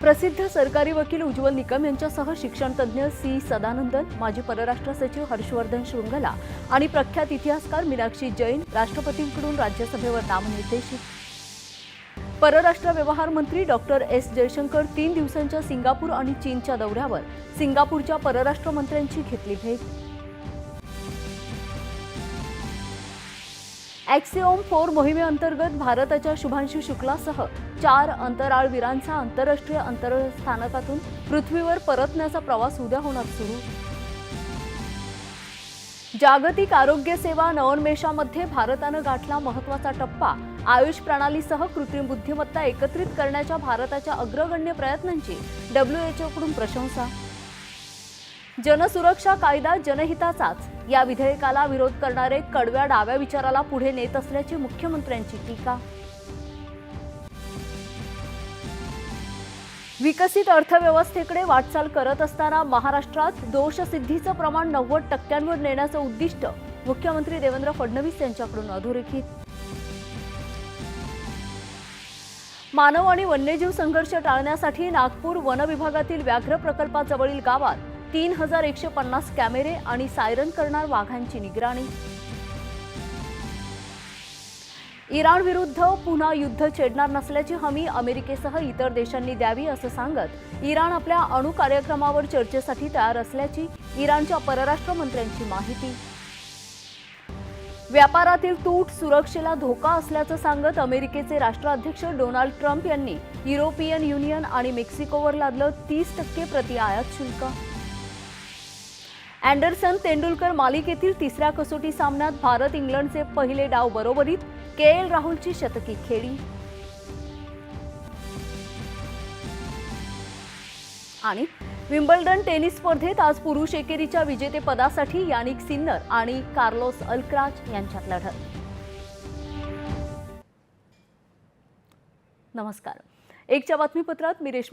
प्रसिद्ध सरकारी वकील उज्ज्वल निकम यांच्यासह शिक्षण तज्ज्ञ सी सदानंदन माजी परराष्ट्र सचिव हर्षवर्धन शृंगला आणि प्रख्यात इतिहासकार मीनाक्षी जैन राष्ट्रपतींकडून राज्यसभेवर नामनिर्देशित. परराष्ट्र व्यवहार मंत्री डॉक्टर एस. जयशंकर तीन दिवसांच्या सिंगापूर आणि चीनच्या दौऱ्यावर सिंगापूरच्या परराष्ट्र मंत्र्यांची घेतली भेट. ॲक्सिओम फोर मोहिमेअंतर्गत भारताच्या शुभांशू शुक्लासह चार अंतराळवीरांचा आंतरराष्ट्रीय अंतराळ स्थानकातून पृथ्वीवर परतण्याचा प्रवास उद्या होणार सुरू. जागतिक आरोग्य सेवा नवोन्मेषामध्ये भारतानं गाठला महत्त्वाचा टप्पा. आयुष प्रणालीसह कृत्रिम बुद्धिमत्ता एकत्रित करण्याच्या भारताच्या अग्रगण्य प्रयत्नांची डब्ल्यूएचओकडून प्रशंसा. जनसुरक्षा कायदा जनहिताचाच. या विधेयकाला विरोध करणारे कडव्या डाव्या विचाराला पुढे नेत असल्याची मुख्यमंत्र्यांची टीका. विकसित अर्थव्यवस्थेकडे वाटचाल करत असताना महाराष्ट्रात दोषसिद्धीचं प्रमाण नव्वद टक्क्यांवर नेण्याचं उद्दिष्ट मुख्यमंत्री देवेंद्र फडणवीस यांच्याकडून अधोरेखित. मानव आणि वन्यजीव संघर्ष टाळण्यासाठी नागपूर वन विभागातील व्याघ्र प्रकल्पाजवळील गावात तीन हजार एकशे पन्नास कॅमेरे आणि सायरन करणार वाघांची निगराणी. इराण विरुद्ध पुन्हा युद्ध छेडणार नसल्याची हमी अमेरिकेसह इतर देशांनी द्यावी असं सांगत इराण आपल्या अणु कार्यक्रमावर चर्चेसाठी तयार असल्याची इराणच्या परराष्ट्र मंत्र्यांची माहिती. व्यापारातील तूट सुरक्षेला धोका असल्याचं सांगत अमेरिकेचे राष्ट्राध्यक्ष डोनाल्ड ट्रम्प यांनी युरोपियन युनियन आणि मेक्सिकोवर लादलं तीस टक्के प्रति आयात शुल्क. अँडरसन तेंडुलकर मालिकेतील तिसऱ्या कसोटी सामन्यात भारत इंग्लंडचे पहिले डाव बरोबरीत के एल राहुलची शतकी खेळी. आणि विम्बल्डन टेनिस स्पर्धेत आज पुरुष एकेरीच्या विजेतेपदासाठी यानिक सिन्नर आणि कार्लोस अल्क्राज यांच्यात लढत नमस्कार. एकच्या बातमीपत्रात मी रेश्मा